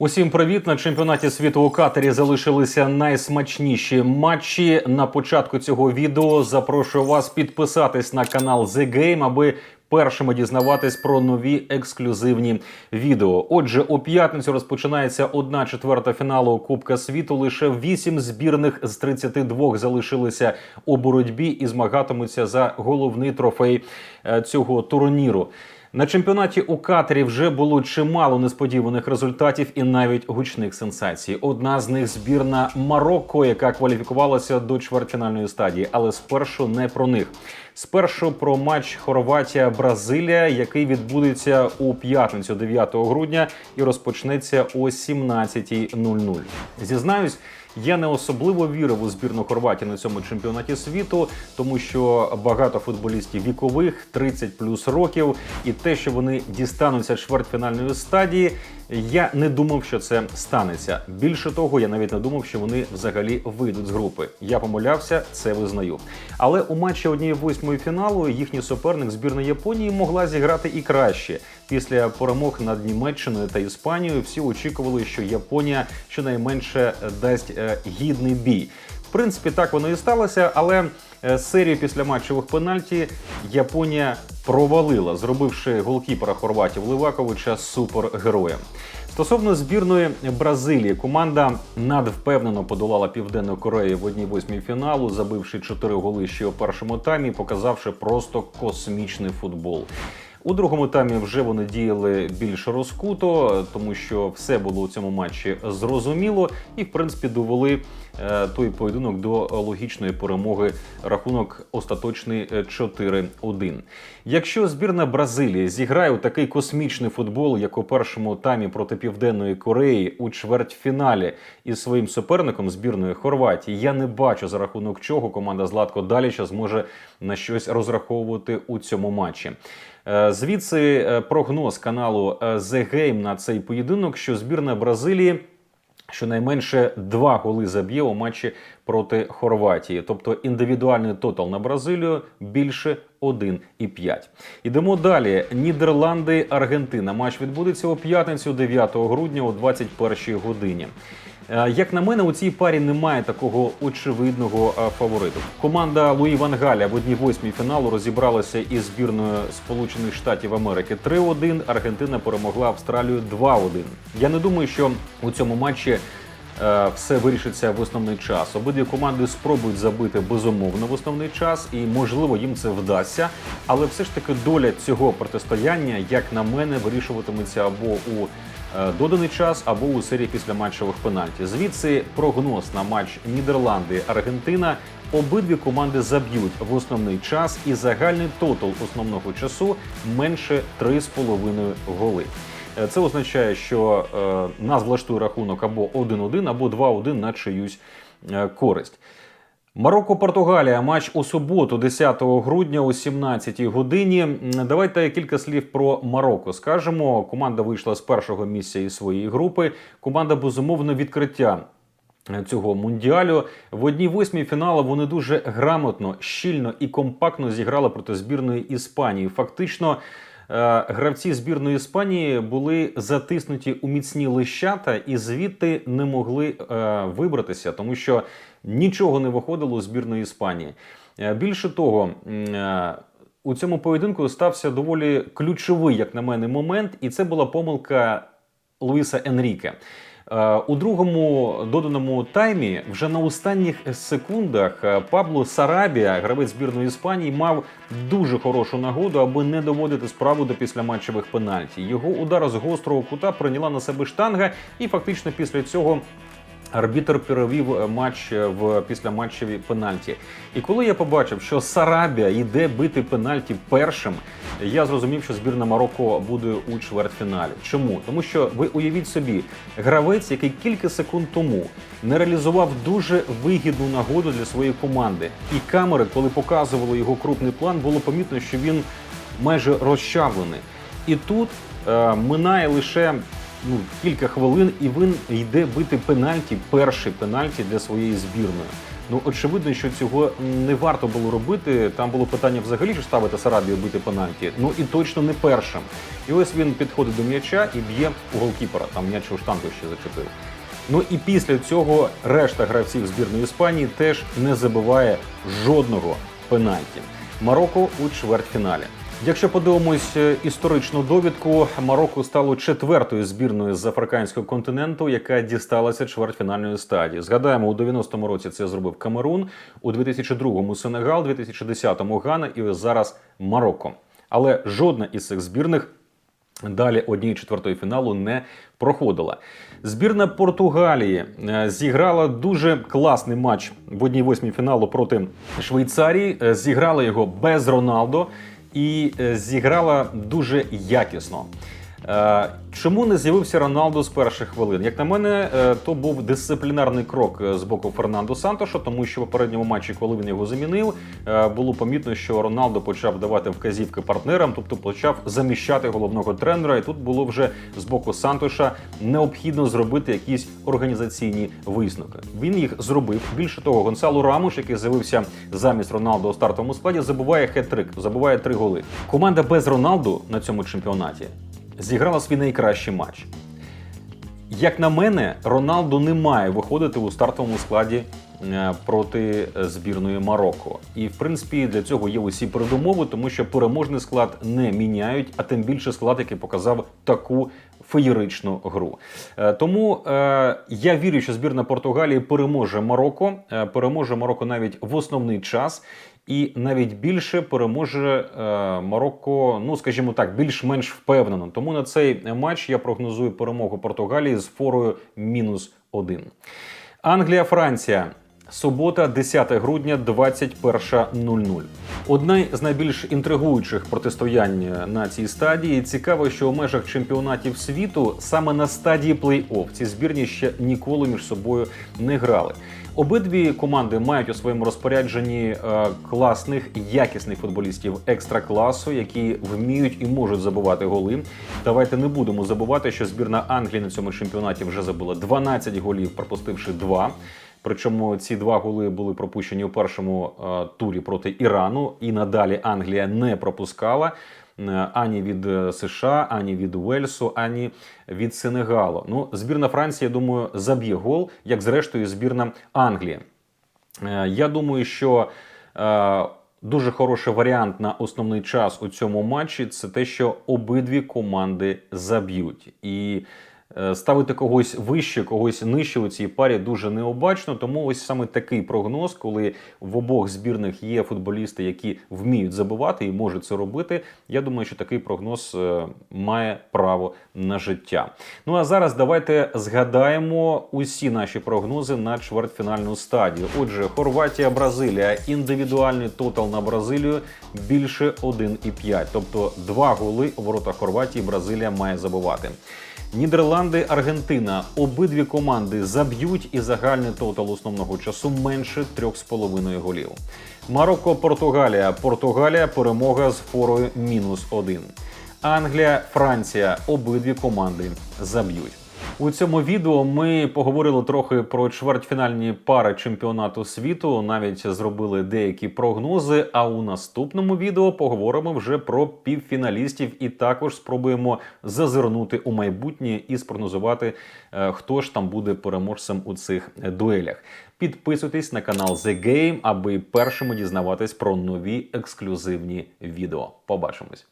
Усім привіт! На чемпіонаті світу у катері залишилися найсмачніші матчі. На початку цього відео запрошую вас підписатись на канал The Game, аби першими дізнаватись про нові ексклюзивні відео. Отже, у п'ятницю розпочинається одна четверта фіналу Кубка світу. Лише вісім збірних з 32 залишилися у боротьбі і змагатимуться за головний трофей е, цього турніру. На чемпіонаті у Катері вже було чимало несподіваних результатів і навіть гучних сенсацій. Одна з них збірна Марокко, яка кваліфікувалася до чвертьфінальної стадії, але спершу не про них. Спершу про матч Хорватія-Бразилія, який відбудеться у п'ятницю 9 грудня і розпочнеться о 17.00. Зізнаюсь. Я не особливо вірив у збірну Хорватії на цьому чемпіонаті світу, тому що багато футболістів вікових 30 плюс років, і те, що вони дістануться чвертьфінальної стадії, я не думав, що це станеться. Більше того, я навіть не думав, що вони взагалі вийдуть з групи. Я помилявся, це визнаю. Але у матчі однієї восьмої фіналу їхній суперник збірна Японії могла зіграти і краще. Після перемог над Німеччиною та Іспанією всі очікували, що Японія щонайменше дасть е, гідний бій. В принципі, так воно і сталося, але е, серію після матчевих пенальті Японія провалила, зробивши голкіпера Хорватів Ливаковича супергероєм. Стосовно збірної Бразилії, команда надвпевнено подолала Південну Корею в одній восьмій фіналу, забивши 4 голи ще у першому таймі, показавши просто космічний футбол. У другому таймі вже вони діяли більш розкуто, тому що все було у цьому матчі зрозуміло, і в принципі довели той поєдинок до логічної перемоги. Рахунок остаточний е, 4-1. Якщо збірна Бразилії зіграє у такий космічний футбол, як у першому таймі проти Південної Кореї у чвертьфіналі із своїм суперником збірної Хорватії, я не бачу за рахунок чого команда Златко Даліча зможе на щось розраховувати у цьому матчі. Е, Звідси е, прогноз каналу е, The Game на цей поєдинок, що збірна Бразилії щонайменше два голи заб'є у матчі проти Хорватії. Тобто індивідуальний тотал на Бразилію більше 1,5. Ідемо далі. Нідерланди, Аргентина. Матч відбудеться у п'ятницю 9 грудня о 21 годині. Е, Як на мене, у цій парі немає такого очевидного е, фавориту. Команда Луї Ван Галя в одній восьмій фіналу розібралася із збірною Сполучених Штатів Америки 3-1. Аргентина перемогла Австралію 2-1. Я не думаю, що у цьому матчі е, все вирішиться в основний час. Обидві команди спробують забити безумовно в основний час, і можливо їм це вдасться. Але все ж таки доля цього протистояння, як на мене, вирішуватиметься або у доданий час, або у серії після матчевих пенальті. Звідси прогноз на матч Нідерланди-Аргентина. Обидві команди заб'ють в основний час, і загальний тотал основного часу менше 3,5 голи. Е, Це означає, що е, нас влаштує рахунок або 1-1, або 2-1 на чиюсь е, користь. Марокко-Португалія. Матч у суботу, 10 грудня о 17 годині. Давайте кілька слів про Марокко скажемо. Команда вийшла з першого місця із своєї групи. Команда безумовно відкриття. Цього мундіалю в одній восьмій фіналу вони дуже грамотно, щільно і компактно зіграли проти збірної Іспанії. Фактично, е, гравці збірної Іспанії були затиснуті у міцні лищата і звідти не могли е, вибратися, тому що нічого не виходило у збірної Іспанії. Е, Більше того, е, у цьому поєдинку стався доволі ключовий, як на мене, момент, і це була помилка Луїса Енріке. Е, У другому доданому таймі вже на останніх секундах е, Пабло Сарабія, гравець збірної Іспанії, мав дуже хорошу нагоду, аби не доводити справу до післяматчевих пенальті. Його удар з гострого кута прийняла на себе штанга, і фактично після цього. Арбітр перевів е, матч е, в післяматчеві пенальті. І коли я побачив, що Сарабія йде бити пенальті першим, я зрозумів, що збірна Марокко буде у чвертьфіналі. Чому? Тому що ви уявіть собі, гравець, який кілька секунд тому не реалізував дуже вигідну нагоду для своєї команди. І камери, коли показували його крупний план, було помітно, що він майже розчавлений. І тут е, минає лише ну, кілька хвилин, і він йде бити пенальті, перший пенальті для своєї збірної. Ну очевидно, що цього не варто було робити. Там було питання взагалі, чи ставити Сарабію бити пенальті. Ну і точно не першим. І ось він підходить до м'яча і б'є у голкіпера. Там м'яч у штангу ще зачепив. Ну і після цього решта гравців збірної Іспанії теж не забиває жодного пенальті. Марокко у чвертьфіналі. Якщо подивимось е, історичну довідку, Марокко стало четвертою збірною з африканського континенту, яка дісталася чвертьфінальної стадії. Згадаємо, у 90-му році це зробив Камерун, у 2002-му Сенегал, 2010-му Гана і ось зараз Марокко. Але жодна із цих збірних Далі однієї четвертої фіналу не проходила. Збірна Португалії е, зіграла дуже класний матч в одній восьмій фіналу проти Швейцарії. Е, Зіграла його без Роналдо і е, зіграла дуже якісно. Чому не з'явився Роналдо з перших хвилин? Як на мене, е, то був дисциплінарний крок е, з боку Фернандо Сантоша, тому що в попередньому матчі, коли він його замінив, е, було помітно, що Роналдо почав давати вказівки партнерам, тобто почав заміщати головного тренера. І тут було вже з боку Сантоша необхідно зробити якісь організаційні висновки. Він їх зробив. Більше того, Гонсало Рамуш, який з'явився замість Роналдо у стартовому складі, забуває хет-трик, забуває три голи. Команда без Роналду на цьому чемпіонаті зіграла свій найкращий матч. Як на мене, Роналду не має виходити у стартовому складі е, проти е, збірної Марокко. І в принципі для цього є усі передумови, тому що переможний склад не міняють, а тим більше склад, який показав таку феєричну гру. Е, Тому е, я вірю, що збірна Португалії переможе Марокко, переможе Марокко навіть в основний час. І навіть більше переможе е, Марокко, ну скажімо так, більш-менш впевнено. Тому на цей матч я прогнозую перемогу Португалії з форою мінус один. Англія, Франція. Субота, 10 грудня, 21.00. Одне з найбільш інтригуючих протистоянь на цій стадії. Цікаво, що у межах чемпіонатів світу саме на стадії плей-офф ці збірні ще ніколи між собою не грали. Обидві команди мають у своєму розпорядженні е, класних, якісних футболістів екстра класу, які вміють і можуть забивати голи. Давайте не будемо забувати, що збірна Англії на цьому чемпіонаті вже забила 12 голів, пропустивши 2. Причому ці два голи були пропущені у першому е, турі проти Ірану, і надалі Англія не пропускала е, ані від е, США, ані від Уельсу, ані від Сенегалу. Ну, збірна Франції, я думаю, заб'є гол, як зрештою збірна Англії. Я думаю, що дуже хороший варіант на основний час у цьому матчі це те, що обидві команди заб'ють. І ставити когось вище, когось нижче у цій парі дуже необачно. Тому ось саме такий прогноз, коли в обох збірних є футболісти, які вміють забивати і можуть це робити. Я думаю, що такий прогноз е, має право на життя. Ну а зараз давайте згадаємо усі наші прогнози на чвертьфінальну стадію. Отже, Хорватія, Бразилія, індивідуальний тотал на Бразилію більше 1,5. Тобто два голи у воротах Хорватії Бразилія має забивати. Нідерланди, Аргентина. Обидві команди заб'ють і загальний тотал основного часу менше 3,5 голів. Марокко, Португалія. Португалія перемога з форою мінус 1. Англія, Франція. Обидві команди заб'ють. У цьому відео ми поговорили трохи про чвертьфінальні пари чемпіонату світу, навіть зробили деякі прогнози. А у наступному відео поговоримо вже про півфіналістів і також спробуємо зазирнути у майбутнє і спрогнозувати, е, хто ж там буде переможцем у цих дуелях. Підписуйтесь на канал The Game, аби першими дізнаватись про нові ексклюзивні відео. Побачимось.